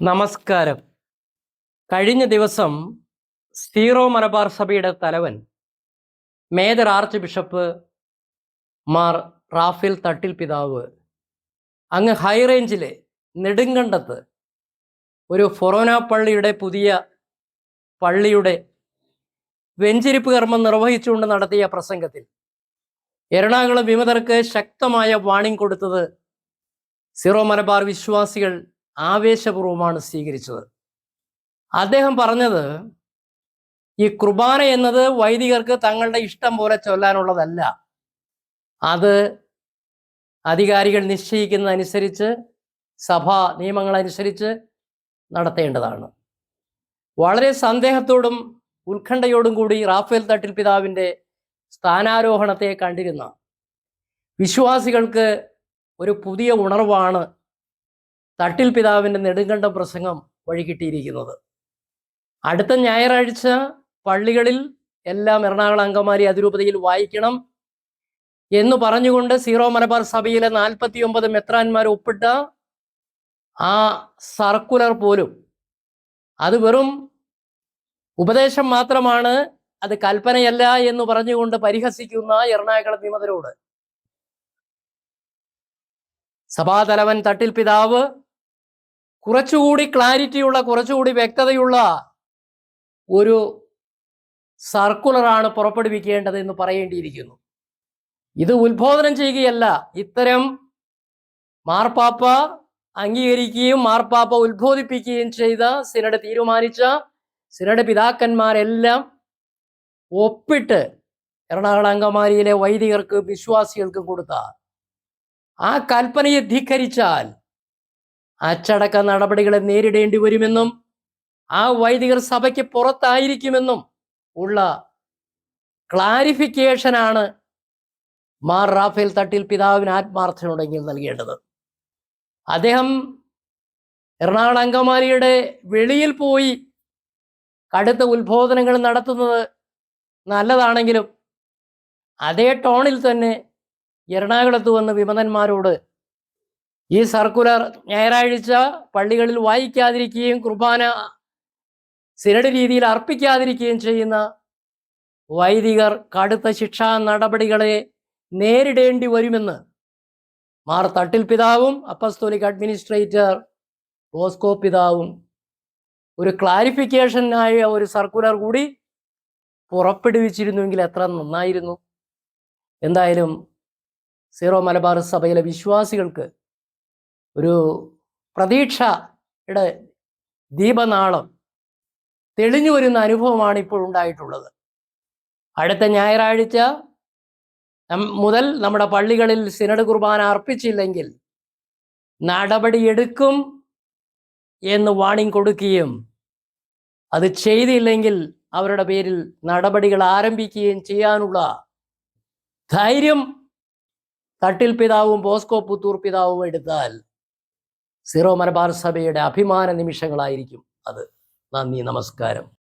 നമസ്കാരം. കഴിഞ്ഞ ദിവസം സീറോ മലബാർ സഭയുടെ തലവൻ major archbishop Mar Raphael Thattil പിതാവ് അങ്ങ് ഹൈറേഞ്ചിലെ നെടുങ്കണ്ടത്ത് ഒരു ഫൊറോന പള്ളിയുടെ പുതിയ പള്ളിയുടെ വെഞ്ചിരിപ്പ് കർമ്മം നിർവഹിച്ചുകൊണ്ട് നടത്തിയ പ്രസംഗത്തിൽ എറണാകുളം വിമതർക്ക് ശക്തമായ വാണിംഗ് കൊടുത്തത് സീറോ മലബാർ വിശ്വാസികൾ ആവേശപൂർവമാണ് സ്വീകരിച്ചത്. അദ്ദേഹം പറഞ്ഞത് ഈ കുർബാന എന്നത് വൈദികർക്ക് തങ്ങളുടെ ഇഷ്ടം പോലെ ചൊല്ലാനുള്ളതല്ല. അത് അധികാരികൾ നിശ്ചയിക്കുന്നതനുസരിച്ച് സഭാ നിയമങ്ങളനുസരിച്ച് നടത്തേണ്ടതാണ്. വളരെ സന്ദേഹത്തോടും ഉത്കണ്ഠയോടും കൂടി റാഫേൽ തട്ടിൽ പിതാവിന്റെ സ്ഥാനാരോഹണത്തെ കണ്ടിരുന്ന വിശ്വാസികൾക്ക് ഒരു പുതിയ ഉണർവാണ് തട്ടിൽ പിതാവിന്റെ നെടുങ്കണ്ട പ്രസംഗം വഴി കിട്ടിയിരിക്കുന്നത്. അടുത്ത ഞായറാഴ്ച പള്ളികളിൽ എല്ലാം എറണാകുളം അങ്കമാലി അതിരൂപതയിൽ വായിക്കണം എന്ന് പറഞ്ഞുകൊണ്ട് സീറോ മലബാർ സഭയിലെ നാൽപ്പത്തി ഒമ്പത് മെത്രാന്മാർ ഒപ്പിട്ട ആ സർക്കുലർ പോലും അത് വെറും ഉപദേശം മാത്രമാണ് അത് കൽപ്പനയല്ല എന്ന് പറഞ്ഞുകൊണ്ട് പരിഹസിക്കുന്ന എറണാകുളം വിമതരോട്. സഭാതലവൻ തട്ടിൽ പിതാവ് കുറച്ചുകൂടി ക്ലാരിറ്റിയുള്ള കുറച്ചുകൂടി വ്യക്തതയുള്ള ഒരു സർക്കുലറാണ് പുറപ്പെടുവിക്കേണ്ടത് എന്ന് പറയേണ്ടിയിരിക്കുന്നു. ഇത് ഉത്ബോധനം ചെയ്യുകയല്ല. ഇത്തരം മാർപ്പാപ്പ അംഗീകരിക്കുകയും മാർപ്പാപ്പ ഉത്ബോധിപ്പിക്കുകയും ചെയ്ത സിനഡ് തീരുമാനിച്ച സിനഡ് പിതാക്കന്മാരെല്ലാം ഒപ്പിട്ട് എറണാകുളം അങ്കമാലിയിലെ വൈദികർക്ക് വിശ്വാസികൾക്ക് കൊടുത്ത ആ കൽപ്പനയെ ധിക്കരിച്ചാൽ അച്ചടക്ക നടപടികളെ നേരിടേണ്ടി വരുമെന്നും ആ വൈദികർ സഭയ്ക്ക് പുറത്തായിരിക്കുമെന്നും ഉള്ള ക്ലാരിഫിക്കേഷനാണ് മാർ റാഫേൽ തട്ടിൽ പിതാവിന് ആത്മാർത്ഥനുണ്ടെങ്കിൽ നൽകേണ്ടത്. അദ്ദേഹം എറണാകുളം അങ്കമാലിയുടെ വെളിയിൽ പോയി കടുത്ത ഉത്ബോധനങ്ങൾ നടത്തുന്നത് നല്ലതാണെങ്കിലും അതേ ടോണിൽ തന്നെ എറണാകുളത്ത് വന്ന് വിമതന്മാരോട് ഈ സർക്കുലർ ഞായറാഴ്ച പള്ളികളിൽ വായിക്കാതിരിക്കുകയും കുർബാന സിനഡ് രീതിയിൽ അർപ്പിക്കാതിരിക്കുകയും ചെയ്യുന്ന വൈദികർ കടുത്ത ശിക്ഷാ നടപടികളെ നേരിടേണ്ടി വരുമെന്ന് മാർ തട്ടിൽ പിതാവും അപ്പസ്തോലിക് അഡ്മിനിസ്ട്രേറ്റർ ബോസ്കോ പിതാവും ഒരു ക്ലാരിഫിക്കേഷനായ ഒരു സർക്കുലർ കൂടി പുറപ്പെടുവിച്ചിരുന്നുവെങ്കിൽ എത്ര നന്നായിരുന്നു. എന്തായാലും സീറോ മലബാർ സഭയിലെ വിശ്വാസികൾക്ക് ഒരു പ്രതീക്ഷയുടെ ദീപനാളം തെളിഞ്ഞു വരുന്ന അനുഭവമാണ് ഇപ്പോൾ ഉണ്ടായിട്ടുള്ളത്. അടുത്ത ഞായറാഴ്ച മുതൽ നമ്മുടെ പള്ളികളിൽ സിനഡ് കുർബാന അർപ്പിച്ചില്ലെങ്കിൽ നടപടിയെടുക്കും എന്ന് വാണിംഗ് കൊടുക്കുകയും അത് ചെയ്തില്ലെങ്കിൽ അവരുടെ പേരിൽ നടപടികൾ ആരംഭിക്കുകയും ചെയ്യാനുള്ള ധൈര്യം തട്ടിൽ പിതാവും ബോസ്കോ പുത്തൂർ പിതാവും എടുത്താൽ സീറോ മലബാർ സഭയുടെ അഭിമാന നിമിഷങ്ങളായിരിക്കും അത്. നന്ദി നമസ്കാരം.